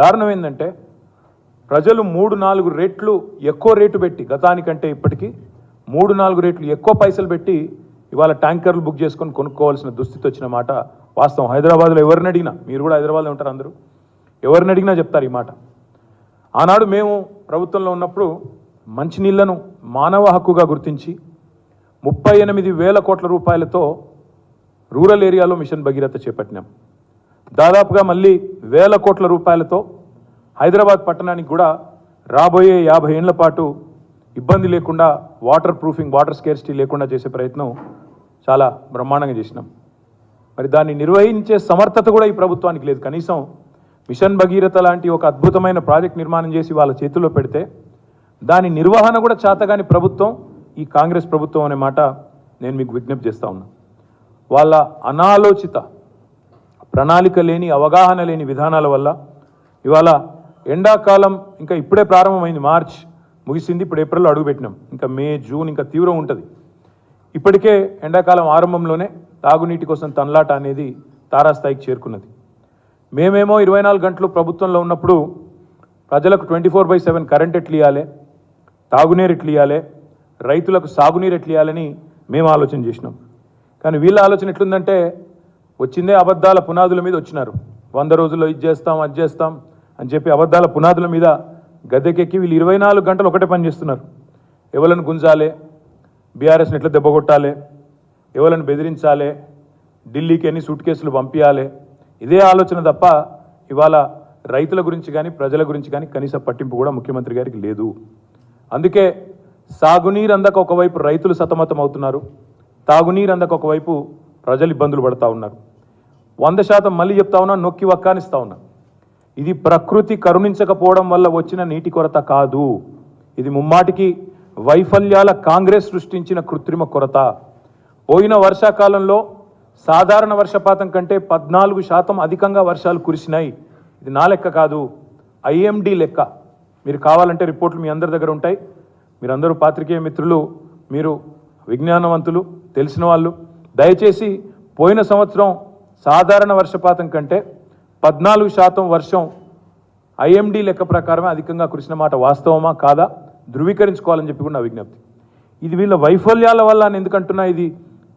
కారణం ఏంటంటే ప్రజలు మూడు నాలుగు రేట్లు ఎక్కువ రేటు పెట్టి గతానికంటే ఇప్పటికీ మూడు నాలుగు రేట్లు ఎక్కువ పైసలు పెట్టి ఇవాళ ట్యాంకర్లు బుక్ చేసుకొని కొనుక్కోవాల్సిన దుస్థితి వచ్చిన మాట వాస్తవం. హైదరాబాద్లో ఎవరిని అడిగినా మీరు కూడా హైదరాబాద్లో ఉంటారు అందరూ? ఎవరిని అడిగినా చెప్తారు ఈ మాట. ఆనాడు మేము ప్రభుత్వంలో ఉన్నప్పుడు మంచినీళ్ళను మానవ హక్కుగా గుర్తించి ముప్పై ఎనిమిది వేల కోట్ల రూపాయలతో రూరల్ ఏరియాలో మిషన్ భగీరథ చేపట్టినాం. దాదాపుగా మళ్ళీ వేల కోట్ల రూపాయలతో హైదరాబాద్ పట్టణానికి కూడా రాబోయే యాభై ఏళ్ళ పాటు ఇబ్బంది లేకుండా వాటర్ ప్రూఫింగ్ వాటర్ స్కేర్సిటీ లేకుండా చేసే ప్రయత్నం చాలా బ్రహ్మాండంగా చేసినాం. మరి దాన్ని నిర్వహించే సమర్థత కూడా ఈ ప్రభుత్వానికి లేదు. కనీసం మిషన్ భగీరథ లాంటి ఒక అద్భుతమైన ప్రాజెక్ట్ నిర్మాణం చేసి వాళ్ళ చేతుల్లో పెడితే దాని నిర్వహణ కూడా చేతగాని ప్రభుత్వం ఈ కాంగ్రెస్ ప్రభుత్వం అనే మాట నేను మీకు విజ్ఞప్తి చేస్తా ఉన్నా. వాళ్ళ అనాలోచిత ప్రణాళిక లేని అవగాహన లేని విధానాల వల్ల ఇవాళ ఎండాకాలం ఇంకా ఇప్పుడే ప్రారంభమైంది. మార్చ్ ముగిసింది. ఇప్పుడు ఏప్రిల్లో అడుగుపెట్టినాం. ఇంకా మే జూన్ ఇంకా తీవ్రం ఉంటుంది. ఇప్పటికే ఎండాకాలం ఆరంభంలోనే తాగునీటి కోసం తన్లాట అనేది తారాస్థాయికి చేరుకున్నది. మేమేమో ఇరవై నాలుగు గంటలు ప్రభుత్వంలో ఉన్నప్పుడు ప్రజలకు twenty four by seven current ఎట్లు ఇవ్వాలి తాగునీరు ఎట్లు ఇవ్వాలి రైతులకు సాగునీరు ఎట్లు ఇవ్వాలని మేము ఆలోచన చేసినాం. కానీ వీళ్ళ ఆలోచన ఎట్లుందంటే వచ్చిందే అబద్ధాల పునాదుల మీద వచ్చినారు. వంద రోజుల్లో ఇది చేస్తాం అది చేస్తాం అని చెప్పి అబద్ధాల పునాదుల మీద గద్దెకెక్కి వీళ్ళు ఇరవై నాలుగు గంటలు ఒకటే పని చేస్తున్నారు. ఎవరిని గుంజాలి బీఆర్ఎస్ని ఎట్లా దెబ్బగొట్టాలి ఎవరిని బెదిరించాలి ఢిల్లీకి ఎన్ని సూట్ కేసులు పంపించాలి ఇదే ఆలోచన తప్ప ఇవాళ రైతుల గురించి కానీ ప్రజల గురించి కానీ కనీస పట్టింపు కూడా ముఖ్యమంత్రి గారికి లేదు. అందుకే సాగునీరు అందక ఒకవైపు రైతులు సతమతం అవుతున్నారు తాగునీరు అందక ఒకవైపు ప్రజలు ఇబ్బందులు పడతా ఉన్నారు. వంద శాతం మళ్ళీ చెప్తా ఉన్నా నొక్కి వక్కానిస్తా ఉన్నా. ఇది ప్రకృతి కరుణించకపోవడం వల్ల వచ్చిన నీటి కొరత కాదు. ఇది ముమ్మాటికి వైఫల్యాల కాంగ్రెస్ సృష్టించిన కృత్రిమ కొరత. పోయిన వర్షాకాలంలో సాధారణ వర్షపాతం కంటే పద్నాలుగు శాతం అధికంగా వర్షాలు కురిసినాయి. ఇది నా లెక్క కాదు ఐఎండి లెక్క. మీరు కావాలంటే రిపోర్ట్లు మీ అందరి దగ్గర ఉంటాయి. మీరందరూ పాత్రికేయ మిత్రులు మీరు విజ్ఞానవంతులు తెలిసిన వాళ్ళు. దయచేసి పోయిన సంవత్సరం సాధారణ వర్షపాతం కంటే పద్నాలుగు శాతం వర్షం ఐఎండి లెక్క ప్రకారమే అధికంగా కురిసిన మాట వాస్తవమా? కాదా? ధృవీకరించుకోవాలని చెప్పి కూడా నా విజ్ఞప్తి. ఇది వీళ్ళ వైఫల్యాల వల్ల అని ఎందుకంటున్నా ఇది?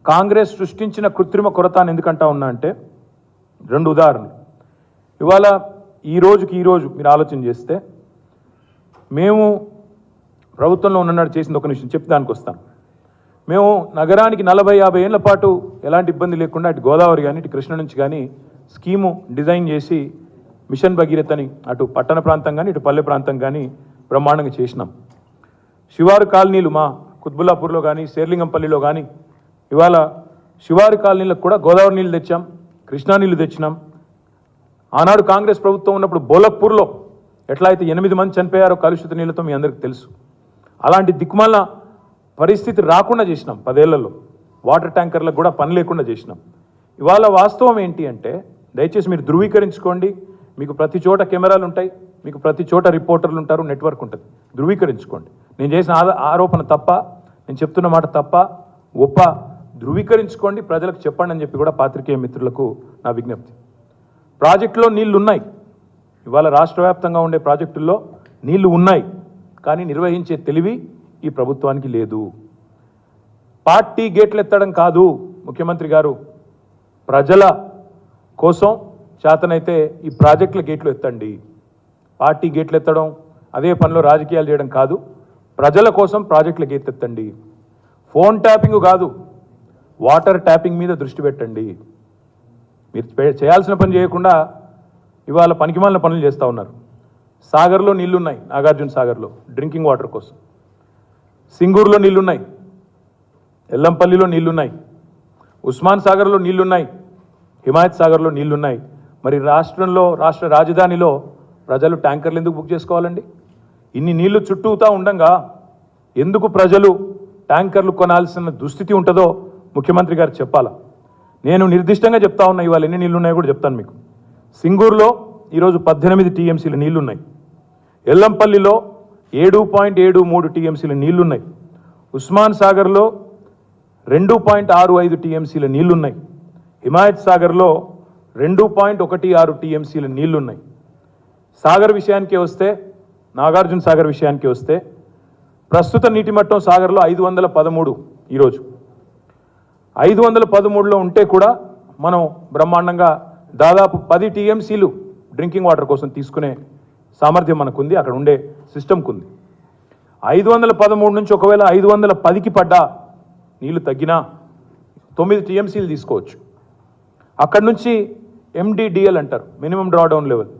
కాంగ్రెస్ సృష్టించిన కృత్రిమ కొరత అని ఎందుకంటా ఉన్నా అంటే రెండు ఉదాహరణలు. ఇవాళ ఈ రోజుకి ఈ రోజు మీరు ఆలోచన చేస్తే మేము ప్రభుత్వంలో ఉన్ననాడు చేసింది ఒక నిమిషం చెప్పి దానికి వస్తాను. మేము నగరానికి నలభై యాభై ఏళ్ళ పాటు ఎలాంటి ఇబ్బంది లేకుండా అటు గోదావరి కానీ ఇటు కృష్ణ నుంచి కానీ స్కీము డిజైన్ చేసి మిషన్ భగీరథని అటు పట్టణ ప్రాంతం కానీ ఇటు పల్లె ప్రాంతం కానీ బ్రహ్మాండంగా చేసినాం. శివారు కాలనీలు మా కుత్బుల్లాపూర్లో కానీ శేర్లింగంపల్లిలో కానీ ఇవాళ శివారు కాలనీలకు కూడా గోదావరి నీళ్ళు తెచ్చాం కృష్ణా నీళ్ళు తెచ్చినాం. ఆనాడు కాంగ్రెస్ ప్రభుత్వం ఉన్నప్పుడు బోలక్పూర్లో ఎట్లా అయితే ఎనిమిది మంది చనిపోయారో కలుషిత నీళ్ళతో మీ అందరికీ తెలుసు. అలాంటి దిక్కుమాల పరిస్థితి రాకుండా చేసినాం పదేళ్ళలో. వాటర్ ట్యాంకర్లకు కూడా పని లేకుండా చేసినాం. ఇవాళ వాస్తవం ఏంటి అంటే దయచేసి మీరు ధృవీకరించుకోండి. మీకు ప్రతి చోట కెమెరాలు ఉంటాయి మీకు ప్రతి చోట రిపోర్టర్లు ఉంటారు నెట్వర్క్ ఉంటుంది. ధృవీకరించుకోండి. నేను చేసిన ఆరోపణ తప్ప నేను చెప్తున్న మాట తప్ప ఒప్ప. ధృవీకరించుకోండి ప్రజలకు చెప్పండి అని చెప్పి కూడా పాత్రికేయ మిత్రులకు నా విజ్ఞప్తి. ప్రాజెక్టులో నీళ్ళు ఉన్నాయి. ఇవాళ రాష్ట్ర వ్యాప్తంగా ఉండే ప్రాజెక్టుల్లో నీళ్ళు ఉన్నాయి. కానీ నిర్వహించే తెలివి ఈ ప్రభుత్వానికి లేదు. పార్టీ గేట్లు ఎత్తడం కాదు ముఖ్యమంత్రి గారు. ప్రజల కోసం చేతనైతే ఈ ప్రాజెక్టుల గేట్లు ఎత్తండి. పార్టీ గేట్లు ఎత్తడం అదే పనిలో రాజకీయాలు చేయడం కాదు ప్రజల కోసం ప్రాజెక్టుల గేట్లు ఎత్తండి ఫోన్ ట్యాపింగ్ కాదు వాటర్ ట్యాపింగ్ మీద దృష్టి పెట్టండి. మీరు చేయాల్సిన పని చేయకుండా ఇవాళ పనికిమాలిన పనులు చేస్తూ ఉన్నారు. సాగర్లో నీళ్ళున్నాయి నాగార్జున సాగర్లో డ్రింకింగ్ వాటర్ కోసం. సింగూరులో నీళ్ళున్నాయి. ఎల్లంపల్లిలో నీళ్ళున్నాయి. ఉస్మాన్ సాగర్లో నీళ్ళున్నాయి. హిమాయత్ సాగర్లో నీళ్ళున్నాయి. మరి రాష్ట్రంలో రాష్ట్ర రాజధానిలో ప్రజలు ట్యాంకర్లు ఎందుకు బుక్ చేసుకోవాలండి? ఇన్ని నీళ్ళు చుట్టూతా ఉండంగా ఎందుకు ప్రజలు ట్యాంకర్లు కొనాల్సిన దుస్థితి ఉంటుందో ముఖ్యమంత్రి గారు చెప్పాలా? నేను నిర్దిష్టంగా చెప్తా ఉన్నా ఇవాళ ఎన్ని నీళ్ళు ఉన్నాయో కూడా చెప్తాను మీకు. సింగూరులో ఈరోజు పద్దెనిమిది టీఎంసీల నీళ్ళున్నాయి. ఎల్లంపల్లిలో ఏడు పాయింట్ ఏడు మూడు టీఎంసీల నీళ్ళున్నాయి. ఉస్మాన్ సాగర్లో రెండు పాయింట్ ఆరు ఐదు టీఎంసీల నీళ్ళున్నాయి. హిమాయత్ సాగర్లో రెండు పాయింట్ ఒకటి ఆరు టీఎంసీల నీళ్ళున్నాయి. సాగర్ విషయానికి వస్తే నాగార్జున సాగర్ విషయానికి వస్తే ప్రస్తుత నీటి మట్టం సాగర్లో ఐదు వందల పదమూడు ఈరోజు. ఐదు వందల పదమూడులో ఉంటే కూడా మనం బ్రహ్మాండంగా దాదాపు పది టీఎంసీలు డ్రింకింగ్ వాటర్ కోసం తీసుకునే సామర్థ్యం మనకుంది అక్కడ ఉండే సిస్టమ్కు ఉంది ఐదు వందల పదమూడు నుంచి ఒకవేళ ఐదు వందల పదికి పడ్డా నీళ్ళు తగ్గినా తొమ్మిది టీఎంసీలు తీసుకోవచ్చు. అక్కడి నుంచి ఎండిడిఎల్ అంటారు minimum drawdown level.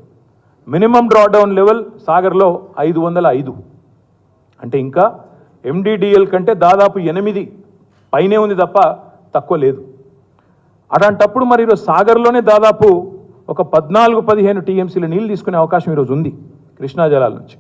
Minimum drawdown level సాగర్లో ఐదు వందల ఐదు. అంటే ఇంకా ఎండిడిఎల్ కంటే దాదాపు ఎనిమిది పైనే ఉంది తప్ప తక్కువ లేదు. అలాంటప్పుడు మరి ఈరోజు సాగర్లోనే దాదాపు ఒక పద్నాలుగు పదిహేను టీఎంసీల నీళ్ళు తీసుకునే అవకాశం ఈరోజు ఉంది కృష్ణా జలాల నుంచి.